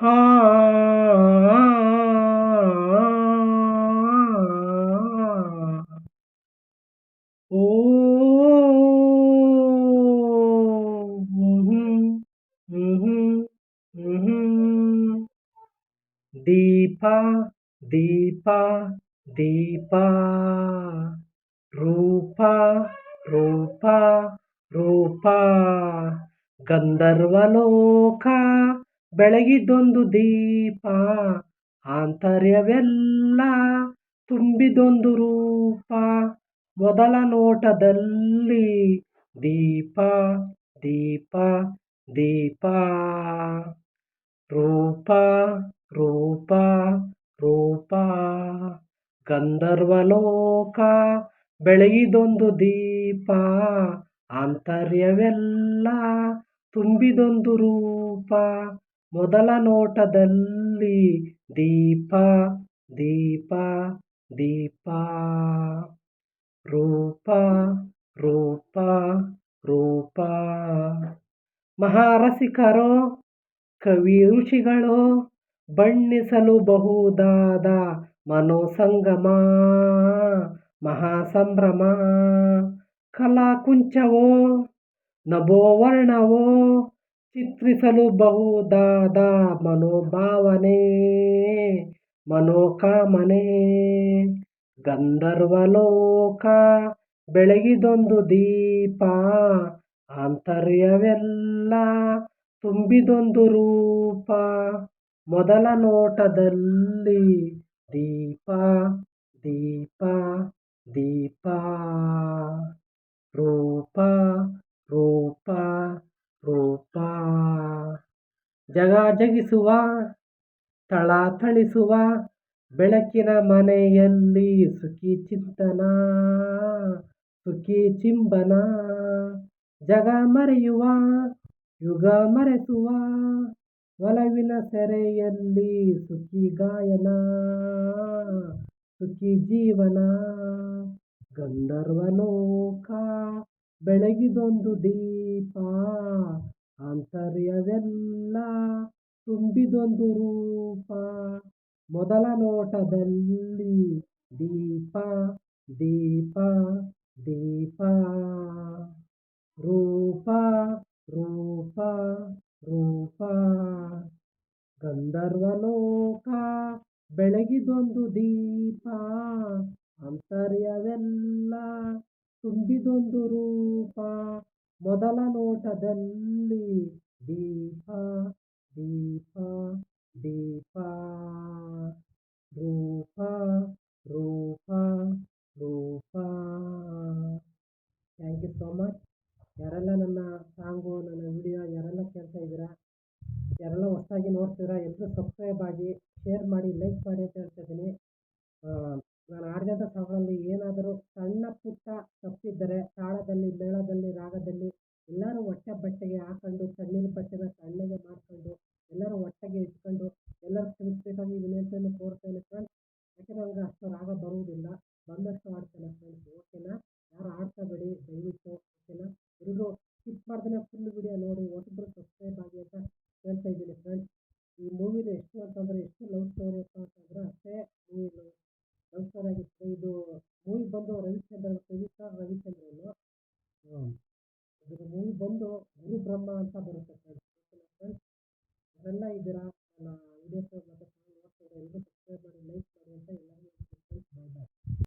ಹಾ ಓ ದೀಪ ದೀಪ ದೀಪ ರೂಪ ರೂಪ ರೂಪ ಗಂಧರ್ವಲೋಕ ಬೆಳಗಿದೊಂದು ದೀಪ, ಆಂತರ್ಯವೆಲ್ಲ ತುಂಬಿದೊಂದು ರೂಪ. ಮೊದಲ ನೋಟದಲ್ಲಿ ದೀಪ ದೀಪ ದೀಪ. ರೂಪ ರೂಪ ರೂಪ. ಗಂಧರ್ವಲೋಕ, ಬೆಳಗಿದೊಂದು ದೀಪ. ಆಂತರ್ಯವೆಲ್ಲ ತುಂಬಿದೊಂದು ರೂಪ. ಮೊದಲ ನೋಟದಲ್ಲಿ ದೀಪ ದೀಪ ದೀಪ. ರೂಪ ರೂಪ ರೂಪ. ಮಹಾರಸಿಕರೋ ಕವಿ ಋಷಿಗಳು ಬಣ್ಣಿಸಲು ಬಹುದಾದ ಮನೋಸಂಗಮ, ಮಹಾಸಂಭ್ರಮ. ಕಲಾಕುಂಚವೋ ನಭೋವರ್ಣವೋ ಚಿತ್ರಿಸಲು ಬಹುದಾದ ಮನೋಭಾವನೆ, ಮನೋಕಾಮನೆ. ಗಂಧರ್ವಲೋಕ ಬೆಳಗಿದೊಂದು ದೀಪ, ಆಂತರ್ಯವೆಲ್ಲ ತುಂಬಿದೊಂದು ರೂಪ. ಮೊದಲ ನೋಟದಲ್ಲಿ ದೀಪ ದೀಪ ದೀಪ. ರೂಪ ರೂಪ. ಜಗ ಜಗಿಸುವ ಥಳಥಳಿಸುವ ಬೆಳಕಿನ ಮನೆಯಲ್ಲಿ ಸುಖಿ ಚಿಂತನ, ಸುಖಿ ಚಿಂಬನ. ಜಗ ಮರೆಯುವ, ಯುಗ ಮರೆಸುವ, ಒಲವಿನ ಸೆರೆಯಲ್ಲಿ ಸುಖಿ ಗಾಯನ, ಸುಖಿ ಜೀವನ. ಗಂಧರ್ವಲೋಕ ಬೆಳಗಿದೊಂದು ದೀಪ ಆಂತರ್ಯವೆಲ್ಲ ತುಂಬಿದೊಂದು ರೂಪ. ಮೊದಲ ನೋಟದಲ್ಲಿ ದೀಪ ದೀಪ ದೀಪ. ರೂಪ ರೂಪ ರೂಪ. ಗಂಧರ್ವಲೋಕ ಬೆಳಗಿದೊಂದು ದೀಪ. ಆಂತರ್ಯವೆಲ್ಲ ತುಂಬಿದೊಂದು ರೂಪ. ಮೊದಲ ನೋಟದಲ್ಲಿ ದೀಪ ದೀಪ ದೀಪ, ರೂಪ ರೂಪ ರೂಪ. ಥ್ಯಾಂಕ್ ಯು ಸೋ ಮಚ್ ಯಾರೆಲ್ಲ ನನ್ನ ಸಾಂಗು, ನನ್ನ ವಿಡಿಯೋ ಯಾರೆಲ್ಲ ಕೇಳ್ತಾ ಇದ್ದೀರಾ, ಯಾರೆಲ್ಲ ಹೊಸದಾಗಿ ನೋಡ್ತೀರಾ ಎಲ್ಲರೂ ಸಬ್ಸ್ಕ್ರೈಬ್ ಆಗಿ ಶೇರ್ ಮಾಡಿ ಲೈಕ್ ಮಾಡಿ ಅಂತ ಹೇಳ್ತಾ ಇದ್ದೀನಿ. ಆಡಿದಂಥ ಸಾಂಗ್ಗಳಲ್ಲಿ ಏನಾದರೂ ಸಣ್ಣ ಪುಟ್ಟ ತಪ್ಪಿದ್ದರೆ ತಾಳದಲ್ಲಿ, ಮೇಳದಲ್ಲಿ, ರಾಗದಲ್ಲಿ ಎಲ್ಲರೂ ಹೊಟ್ಟೆ ಬಟ್ಟೆಗೆ ಹಾಕೊಂಡು ತಣ್ಣೀರು ಬಟ್ಟೆನ ತಣ್ಣಗೆ ಮಾಡ್ಕೊಂಡು, ಎಲ್ಲರೂ ಹೊಟ್ಟೆಗೆ ಇಟ್ಕೊಂಡು, ಎಲ್ಲರೂ ಕ್ಷಮಿಸಬೇಕಾಗಿ ವಿನಂತಿಯನ್ನು ಕೋರ್ತೇನೆ ಫ್ರೆಂಡ್ಸ್ ಯಾಕೆಂದರೆ ನನಗೆ ಅಷ್ಟು ರಾಗ ಬರುವುದಿಲ್ಲ? ಬಂದಷ್ಟು ಆಡ್ತೇನೆ ಗುರು ಇದರ? ನನ್ನ ವಿಡಿಯೋಸ್ ಮತ್ತು